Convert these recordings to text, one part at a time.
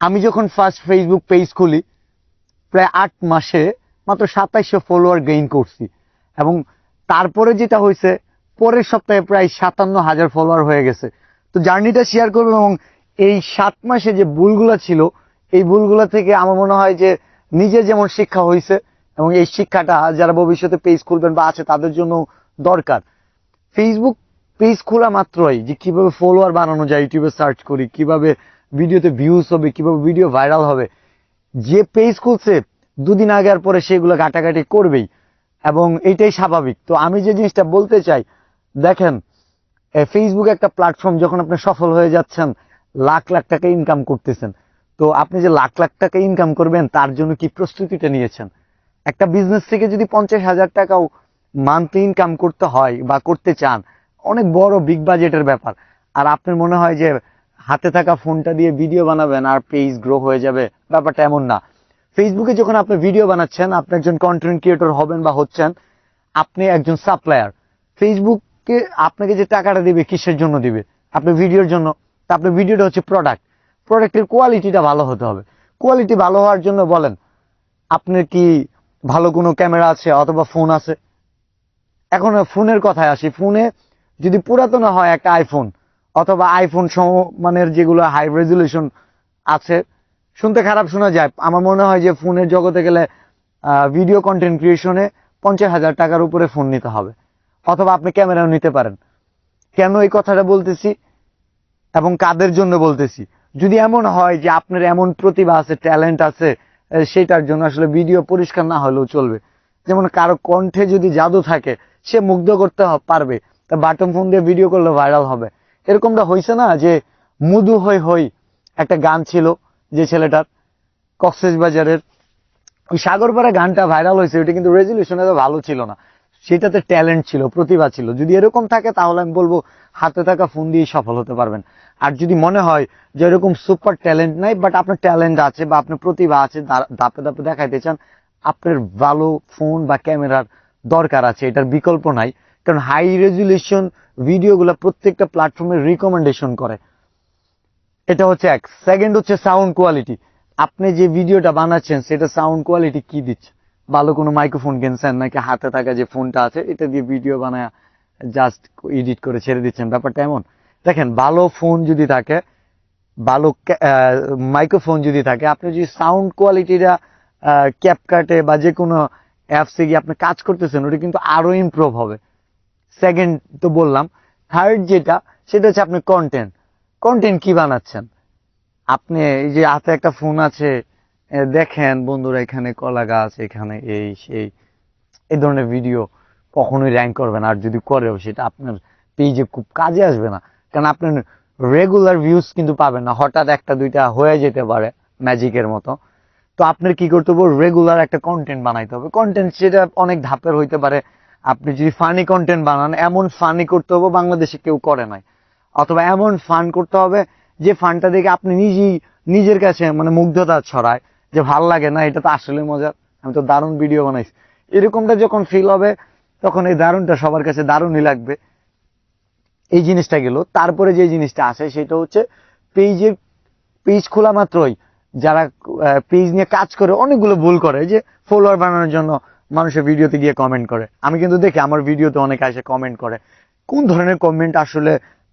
আমি যখন first Facebook page খুলি, প্রায় আট মাসে মাত্র সাতাইশশো ফলোয়ার গেইন করছি। এবং তারপরে যেটা হয়েছে, পরের সপ্তাহে প্রায় সাতান্ন হাজার ফলোয়ার হয়ে গেছে। তো জার্নিটা শেয়ার করব এবং এই সাত মাসে যে ভুলগুলো ছিল, এই ভুলগুলো থেকে আমার মনে হয় যে নিজের যেমন শিক্ষা হয়েছে এবং এই শিক্ষাটা যারা ভবিষ্যতে পেজ খুলবেন বা আছে, তাদের জন্য দরকার। ফেসবুক পেজ খোলা মাত্রই যে কীভাবে ফলোয়ার বানানো যায় ইউটিউবে সার্চ করি, কীভাবে ভিডিওতে ভিউজ হবে, কীভাবে ভিডিও ভাইরাল হবে, যে পেজ খুলছে, দুদিন আগে আর পরে সেগুলো ঘাটাঘাটি করবেই, এবং এটাই স্বাভাবিক। তো আমি যে জিনিসটা বলতে চাই, দেখেন ফেসবুক একটা প্ল্যাটফর্ম যখন আপনি সফল হয়ে যাচ্ছেন, লাখ লাখ টাকা ইনকাম করতেছেন। তো আপনি যে লাখ লাখ টাকা ইনকাম করবেন, তার জন্য কি প্রস্তুতিটা নিয়েছেন? একটা বিজনেস থেকে যদি পঞ্চাশ হাজার টাকাও মান্থলি ইনকাম করতে হয় বা করতে চান, অনেক বড় বিগ বাজেটের ব্যাপার। আর আপনার মনে হয় যে হাতে থাকা ফোনটা দিয়ে ভিডিও বানাবেন আর পেজ গ্রো হয়ে যাবে। ব্যাপারটা এমন না। ফেসবুকে যখন আপনি ভিডিও বানাচ্ছেন, আপনি একজন কন্টেন্ট ক্রিয়েটর হবেন বা হচ্ছেন, আপনি একজন সাপ্লায়ার ফেসবুককে আপনাকে যে টাকাটা দিবে, কিসের জন্য দিবে? আপনি ভিডিওর জন্য। তা আপনার ভিডিওটা হচ্ছে প্রোডাক্ট প্রোডাক্টের কোয়ালিটিটা ভালো হতে হবে। কোয়ালিটি ভালো হওয়ার জন্য বলেন, আপনার কি ভালো কোনো ক্যামেরা আছে অথবা ফোন আছে? এখন ফোনের কথায় আসি। ফোনে যদি পুরাতন হয় একটা আইফোন অথবা আইফোন সম মানের যেগুলো হাই রেজুলেশন আছে, শুনতে খারাপ শোনা যায়। আমার মনে হয় যে ফোনের জগতে গেলে ভিডিও কন্টেন্ট ক্রিয়েশনে পঞ্চাশ হাজার টাকার উপরে ফোন নিতে হবে। অথবা আপনি ক্যামেরাও নিতে পারেন। কেন এই কথাটা বলতেছি? এবং কাদের জন্য বলতেছি? যদি এমন হয় যে আপনার এমন প্রতিভা আছে ট্যালেন্ট আছে সেটার জন্য আসলে ভিডিও পরিষ্কার না হলেও চলবে। যেমন কারও কণ্ঠে যদি জাদু থাকে, সে মুগ্ধ করতে পারবে। তা বাটন ফোন দিয়ে ভিডিও করলে ভাইরাল হবে। এরকমটা হয়েছে না যে মুদু হই হই একটা গান ছিল যে ছেলেটার কক্সেস বাজারের ওই সাগরপাড়া গানটা ভাইরাল হয়েছে, ওইটা কিন্তু রেজলিউশন এত ভালো ছিল না। সেটাতে ট্যালেন্ট ছিল, প্রতিভা ছিল। যদি এরকম থাকে তাহলে আমি বলব হাতে থাকা ফোন দিয়ে সফল হতে পারবেন। আর যদি মনে হয় যে এরকম সুপার ট্যালেন্ট নাই বাট আপনার ট্যালেন্ট আছে বা আপনার প্রতিভা আছে ধাপে ধাপে দেখাইতে চান, আপনার ভালো ফোন বা ক্যামেরার দরকার আছে, এটার বিকল্প নাই। কারণ হাই রেজুলেশন ভিডিওগুলো প্রত্যেকটা প্ল্যাটফর্মে রিকমেন্ডেশন করে। এটা হচ্ছে এক। সেকেন্ড হচ্ছে সাউন্ড কোয়ালিটি আপনি যে ভিডিওটা বানাচ্ছেন, সেটা সাউন্ড কোয়ালিটি কি দিচ্ছে? ভালো কোনো মাইক্রোফোন কিনছেন নাকি হাতে থাকা যে ফোনটা আছে, এটা দিয়ে ভিডিও বানায় জাস্ট এডিট করে ছেড়ে দিচ্ছেন? ব্যাপারটা এমন। দেখেন, ভালো ফোন যদি থাকে, ভালো মাইক্রোফোন যদি থাকে, আপনি যদি সাউন্ড কোয়ালিটিটা ক্যাপকাটে বা যে কোনো অ্যাপসে গিয়ে আপনি কাজ করতেছেন, ওটা কিন্তু আরও ইমপ্রুভ হবে। সেকেন্ড তো বললাম। থার্ড যেটা, সেটা হচ্ছে আপনি কন্টেন্ট কন্টেন্ট কি বানাচ্ছেন? আপনি এই যে হাতে একটা ফোন আছে দেখেন বন্ধুরা, এখানে কলা গাছ, এখানে এই, সেই, এই ধরনের ভিডিও কখনোই র্যাঙ্ক করবে না। আর যদি করেও, সেটা আপনার পেজে খুব কাজে আসবে না। কারণ আপনার রেগুলার ভিউজ কিন্তু পাবেন না। হঠাৎ একটা, দুইটা হয়ে যেতে পারে ম্যাজিকের মতো। তো আপনার কি করতে হবে? রেগুলার একটা কন্টেন্ট বানাইতে হবে। কন্টেন্ট সেটা অনেক ধাপের হইতে পারে। আপনি যদি ফানি কন্টেন্ট বানান, এমন ফানি করতে হবে বাংলাদেশে কেউ করে নাই। অথবা এমন ফান করতে হবে যে ফানটা দেখে আপনি নিজেই, নিজের কাছে মানে মুগ্ধতা ছড়ায়, যে ভালো লাগে না, এটা তো আসলে মজার, আমি তো দারুণ ভিডিও বানাইছি। এরকমটা যখন ফিল হবে, তখন এই দারুণটা সবার কাছে দারুণই লাগবে। এই জিনিসটা গেল। তারপরে যে জিনিসটা আসে, সেটা হচ্ছে পেজের, পেজ খোলা মাত্রই যারা পেজ নিয়ে কাজ করে, অনেকগুলো ভুল করে, যে ফলোয়ার বানানোর জন্য মানুষের ভিডিওতে গিয়ে কমেন্ট করে। আমি কিন্তু দেখি আমার ভিডিওতে অনেকে আসে কমেন্ট করে। কোন ধরনের কমেন্ট আসলে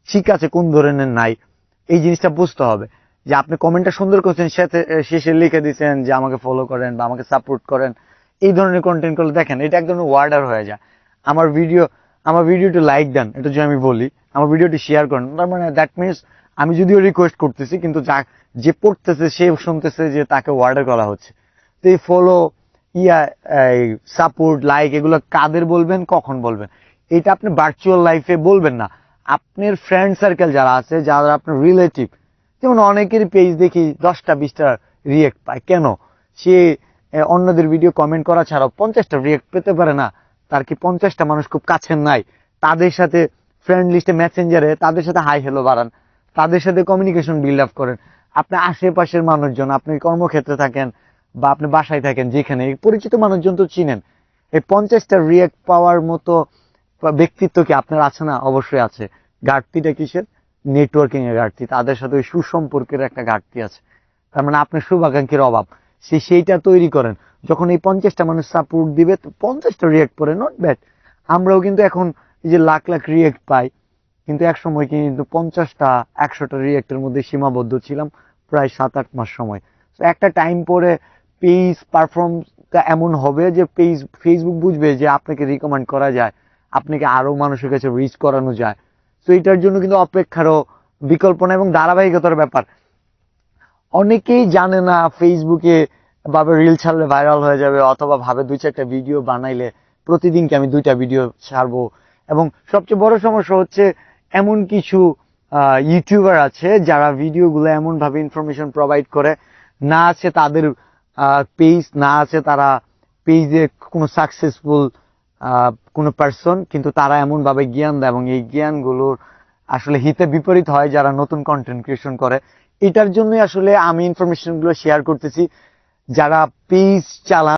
ঠিক আছে, কোন ধরনের নাই? এই জিনিসটা বুঝতে হবে। যে আপনি কমেন্টটা সুন্দর করছেন, সাথে শেষে লিখে দিচ্ছেন যে আমাকে ফলো করেন বা আমাকে সাপোর্ট করেন। এই ধরনের কন্টেন্ট করলে দেখেন, এটা এক ধরনের ওয়ার্ডার হয়ে যায়। আমার ভিডিও আমার ভিডিওটি লাইক দেন, এটা যদি আমি বলি, আমার ভিডিওটি শেয়ার করেন, তার মানে দ্যাট মিনস আমি যদিও রিকোয়েস্ট করতেছি, কিন্তু যা, যে পড়তেছে, সে শুনতেছে যে তাকে ওয়ার্ডার করা হচ্ছে। তো এই ফলো ইয়া সাপোর্ট লাইক এগুলো কাদের বলবেন, কখন বলবেন? এটা আপনি ভার্চুয়াল লাইফে বলবেন না। আপনার ফ্রেন্ড সার্কেল যারা আছে, যারা আপনার রিলেটিভ যেমন অনেকেরই পেজ দেখি দশটা, বিশটা রিয়েক্ট পায়। কেন? সে অন্যদের ভিডিও কমেন্ট করা ছাড়াও পঞ্চাশটা রিয়েক্ট পেতে পারে না। তার কি পঞ্চাশটা মানুষ খুব কাছের নাই? তাদের সাথে ফ্রেন্ড লিস্টে মেসেঞ্জারে তাদের সাথে হাই হ্যালো বাড়ান। তাদের সাথে কমিউনিকেশন বিল্ড আপ করেন। আপনি আশেপাশের মানুষজন, আপনি কর্মক্ষেত্রে থাকেন বা আপনি বাসায় থাকেন যেখানে পরিচিত মানুষজন তো চিনেন। এই পঞ্চাশটা রিয়েক্ট পাওয়ার মতো ব্যক্তিত্ব কি আপনার আছে না? অবশ্যই আছে। ঘাটতিটা কিসের? নেটওয়ার্কিং এর ঘাটতি। তাদের সাথে ওই সুসম্পর্কের একটা ঘাটতি আছে। তার মানে আপনার শুভাকাঙ্ক্ষীর অভাব। সে সেইটা তৈরি করেন। যখন এই পঞ্চাশটা মানুষ সাপোর্ট দিবে পঞ্চাশটা রিয়েক্ট করে নট ব্যাড আমরাও কিন্তু এখন এই যে লাখ লাখ রিয়েক্ট পাই, কিন্তু এক সময় কিন্তু পঞ্চাশটা, একশোটা রিয়েক্টের মধ্যে সীমাবদ্ধ ছিলাম, প্রায় সাত আট মাস সময়। একটা টাইম পরে পেজ পারফর্মটা এমন হবে যে পেজ ফেসবুক বুঝবে যে আপনাকে রিকমেন্ড করা যায়, আপনাকে আরও মানুষের কাছে রিচ করানো যায়। তো এটার জন্য কিন্তু অপেক্ষারও বিকল্প না এবং ধারাবাহিকতার ব্যাপার। অনেকেই জানে না ফেসবুকে ভাবে রিল ছাড়লে ভাইরাল হয়ে যাবে অথবা ভাবে দুই চারটা ভিডিও বানাইলে প্রতিদিনকে আমি দুইটা ভিডিও ছাড়বো। এবং সবচেয়ে বড় সমস্যা হচ্ছে এমন কিছু ইউটিউবার আছে যারা ভিডিওগুলো এমনভাবে ইনফরমেশন প্রোভাইড করে, না আছে তাদের পেজ না আছে তারা পেজে কোনো সাকসেসফুল কোনো পার্সন কিন্তু তারা এমন ভাবে জ্ঞান দেয় এবং এই জ্ঞানগুলোর আসলে হিতে বিপরীত হয় যারা নতুন কন্টেন্ট ক্রিয়েশন করে। এটার জন্যই আসলে আমি ইনফরমেশনগুলো শেয়ার করতেছি। যারা পেজ চালান